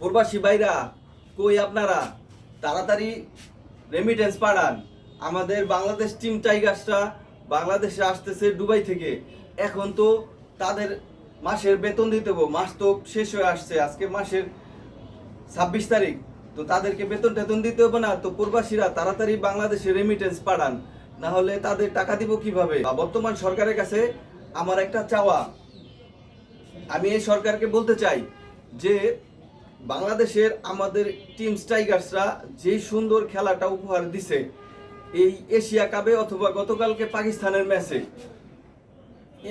প্রবাসী ভাইরা, কই আপনারা? তাড়াতাড়ি রেমিটেন্স পাঠান। আমাদের বাংলাদেশ টিম টাইগার্সটা বাংলাদেশে আসতেছে দুবাই থেকে। এখন তো তাদের মাসের বেতন দিতে হবে। মাস তো শেষ হয়ে আসছে, আজকে মাসের ছাব্বিশ তারিখ। তো তাদেরকে বেতন টেতন দিতে হবে না। তো প্রবাসীরা, তাড়াতাড়ি বাংলাদেশে রেমিটেন্স পাঠান। না হলে তাদের টাকা দিব কীভাবে? বা বর্তমান সরকারের কাছে আমার একটা চাওয়া। আমি এই সরকারকে বলতে চাই যে বাংলাদেশের আমাদের টিম স্ট্রাইকার্সরা যে সুন্দর খেলাটা উপহার দিছে এই এশিয়া কাপে অথবা গতকালকে পাকিস্তানের ম্যাচে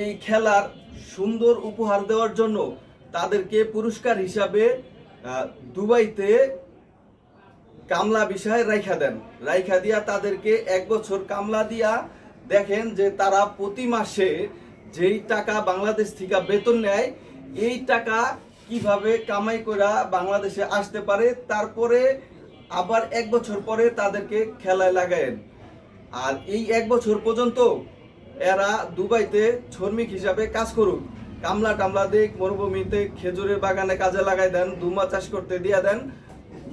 এই খেলার সুন্দর উপহার দেওয়ার জন্য তাদেরকে পুরস্কার হিসাবে দুবাইতে কামলা বিষয়ে রাইখা দেন। রাইখা দিয়া তাদেরকে এক বছর কামলা দিয়া দেখেন যে তারা প্রতি মাসে যেই টাকা বাংলাদেশ থেকে বেতন নেয়, এই টাকা কীভাবে কামাই করা বাংলাদেশে আসতে পারে, তারপরে আবার এক বছর পরে তাদেরকে খেলায় লাগায়েন। আর এই এক বছর পর্যন্ত এরা দুবাইতে শ্রমিক হিসাবে কাজ করুক। কামলা টামলা দিক মরুভূমিতে খেজুরের বাগানে কাজে লাগাই দেন, দুমা চাষ করতে দিয়ে দেন,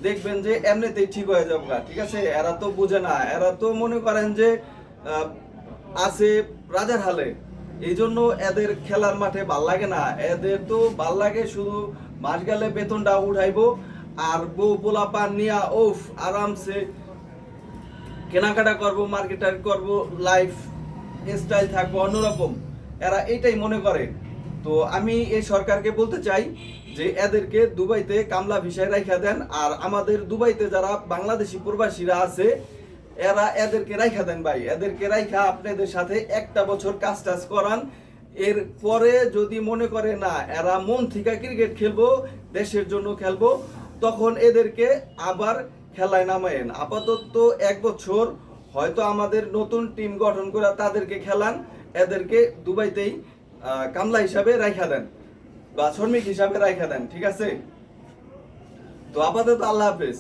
দেখবেন যে এমনিতেই ঠিক হয়ে যাবে ঠিক আছে? এরা তো বুঝে না, এরা তো মনে করেন যে আছে রাজার হালে। এই জন্য এদের খেলার মাঠে ভালো লাগে না। এদের তো ভালো লাগে শুধু মাস গেলে বেতনটা উঠাইবো আর বউ পোলা পান নিয়া ওফ আরামসে কেনাকাটা করব, মার্কেটার করব লাইফ স্টাইল থাকব, অন্যরকম। এরা এটাই মনে করে। তো আমি এই সরকারকে বলতে চাই যে এদেরকে দুবাইতে কামলা ভিসায় রাইখা দেন। আর আমাদের দুবাইতে যারা বাংলাদেশি প্রবাসীরা আছে এরা এদেরকে রাইখা দেন ভাই। এদেরকে রাইখা আপনাদের সাথে একটা বছর কাজ টাজ করান। এর পরে যদি মনে করে না, এরা মন থেকে ক্রিকেট খেলব, দেশের জন্য খেলব, তখন এদেরকে আবার খেলায় নামায়েন। আপাতত এক বছর, হয়তো আমাদের নতুন টিম গঠন করে তাদেরকে খেলান। এদেরকে দুবাইতেই কামলা হিসাবে রাইখা দেন বা শ্রমিক হিসাবে রাইখা দেন, ঠিক আছে? তো আপাতত আল্লাহ হাফেজ।